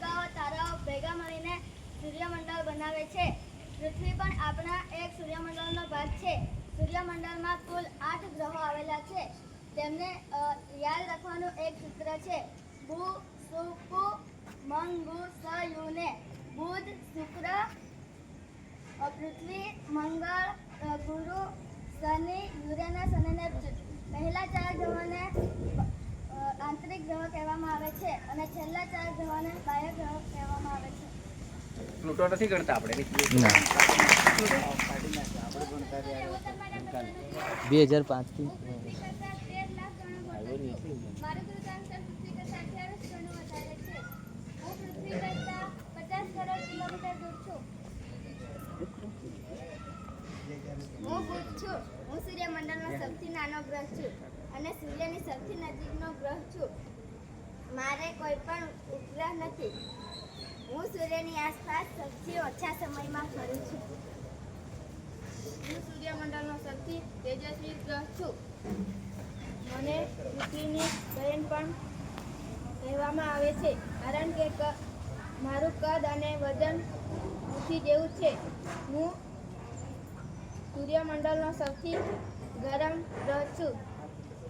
તારિકાઓ તારાઓ ભેગા મળીને સૂર્યમંડળ બનાવે છે. પૃથ્વી પણ આપણા એક સૂર્યમંડળનો ભાગ છે. સૂર્યમંડળમાં કુલ આઠ ગ્રહો આવેલા છે. તેમને યાદ રાખવાનું એક સૂત્ર છે. બુ સુકુ મંગુ સયુને બુધ, શુક્ર પૃથ્વી, મંગળ ગુરુ, શનિ યુરેનસ અને પહેલા ચાર ગ્રહોને આંતરિક ગ્રહો કહેવામાં આવે છે અને છેલ્લા ચાર ગ્રહોને બાહ્ય ગ્રહો કહેવામાં આવે છે. પ્લુટો નથી ગણતા આપણે? બે હજાર પાંચથી હું સૂર્યમંડળનો સૌથી નાનો ગ્રહ છું. અને સૂર્યની સૌથી નજીકનો ગ્રહ છું. મારે કોઈ પણ ઉપગ્રહ નથી. હું સૂર્યની આસપાસ સૌથી ઓછા સમયમાં ફરું છું. હું સૂર્યમંડળનો સૌથી તેજસ્વી ગ્રહ છું. મને પૃથ્વીની બહેન પણ કહેવામાં આવે છે, કારણ કે, મારું કદ અને વજન પૃથ્વી જેવું છે. હું સૂર્યમંડળનો સૌથી ગરમ ગ્રહ છું.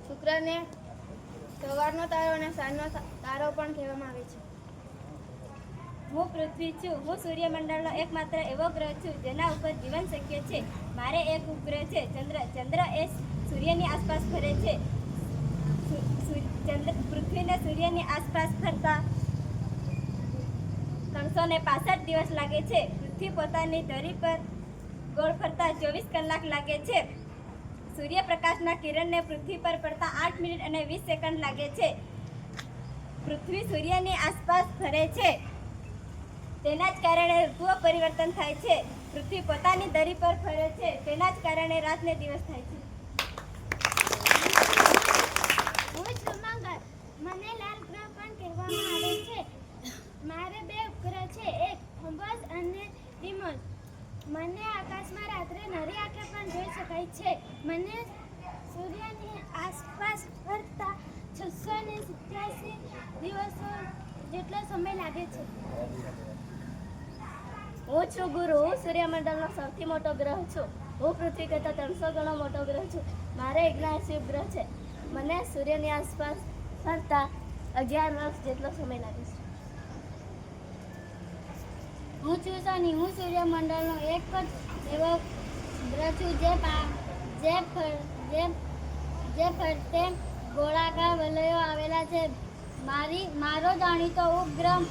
શુક્રને સવારનો તારો અને સાંજનો તારો પણ કહેવામાં આવે છે. હું પૃથ્વી છું. હું સૂર્યમંડળનો એકમાત્ર એવો ગ્રહ છું, જેના ઉપર જીવન શક્ય છે. મારે એક ઉપગ્રહ છે, ચંદ્ર. ચંદ્ર એ સૂર્યની આસપાસ ફરે છે. ચંદ્ર, પૃથ્વીને સૂર્યની આસપાસ ફરતા ત્રણસો ને પાસઠ દિવસ લાગે છે. પૃથ્વી પોતાની ધરી પર ગોળ ફરતા ચોવીસ કલાક લાગે છે. સૂર્યપ્રકાશના કિરણને પૃથ્વી પર પડતા આઠ મિનિટ અને વીસ સેકન્ડ લાગે છે. પૃથ્વી સૂર્યની આસપાસ ફરે છે. તેના જ કારણે ઋતુઓ પરિવર્તન થાય છે. પૃથ્વી પોતાની દરી પર ફરે છે. તેના જ કારણે રાતને દિવસ થાય છે. મને લાલ ગ્રહ પણ કહેવામાં આવે છે. મારે બે ઉપગ્રહ છે. એક ફોબસ અને ડિમોસ મને આકાશમાં રાત્રે નરી આંખે પણ જોઈ શકાય છે. મને સૂર્યની આસપાસ ફરતા છસો ને સિત્યાસી દિવસો જેટલો સમય લાગે છે. હું છું ગુરુ. હું સૂર્યમંડળનો સૌથી મોટો ગ્રહ છું. હું પૃથ્વી કરતાં ત્રણસો ગણો મોટો ગ્રહ છું. મારે શિવ ગ્રહ છે. મને સૂર્યની આસપાસ ફરતા અગિયાર વર્ષ જેટલો સમય લાગે છે. હું છું સની, હું સૂર્યમંડળનો એક જ એવો ગ્રહ છું જે પા, જે ફર- જે જે ફરતે ગોળાકાર વલયો આવેલા છે. મારી, મારો જાણીતો ઉપગ્રહ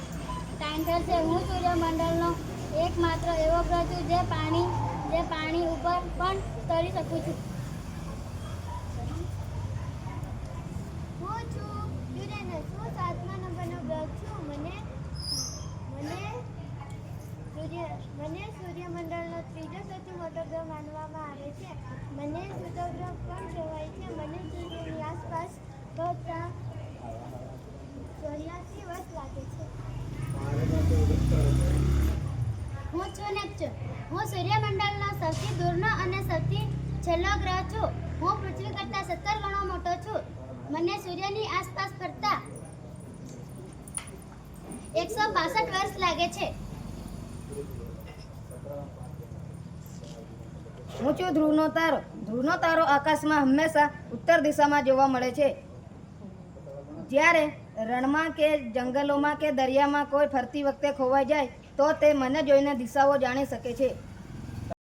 ટાઇન્ટર છે. હું સૂર્યમંડળનો એકમાત્ર એવો ગ્રહ છું જે પાણી જે પાણી ઉપર પણ તરી શકું છું હું છું યુરેનસ હું સાતમા નંબરનો ગ્રહ છું મને મને સૂર્ય મને સૂર્યમંડળનો ત્રીજો સૌથી મોટો ગ્રહ માનવામાં આવે છે. મને સૂર્યગ્રહ પણ કહેવાય છે? મને સૂર્યની આસપાસ ફરતા ચોર્યાસી વર્ષ લાગે છે. હું છું નેપચ્યુન. હું સૂર્યમંડળનો સૌથી દૂરનો અને સૌથી છેલ્લો ગ્રહ છું. હું પૃથ્વી કરતાં સત્તર ગણો મોટો છું. મને સૂર્યની આસપાસ ફરતા એકસો બાસઠ વર્ષ લાગે છે. છું ધ્રુવનો તારો ધ્રુવનો તારો આકાશમાં હંમેશા ઉત્તર દિશામાં જોવા મળે છે. જ્યારે રણમાં કે જંગલોમાં કે દરિયામાં કોઈ ફરતી વખતે ખોવાઈ જાય, તો તે મને જોઈને દિશાઓ જાણી શકે છે.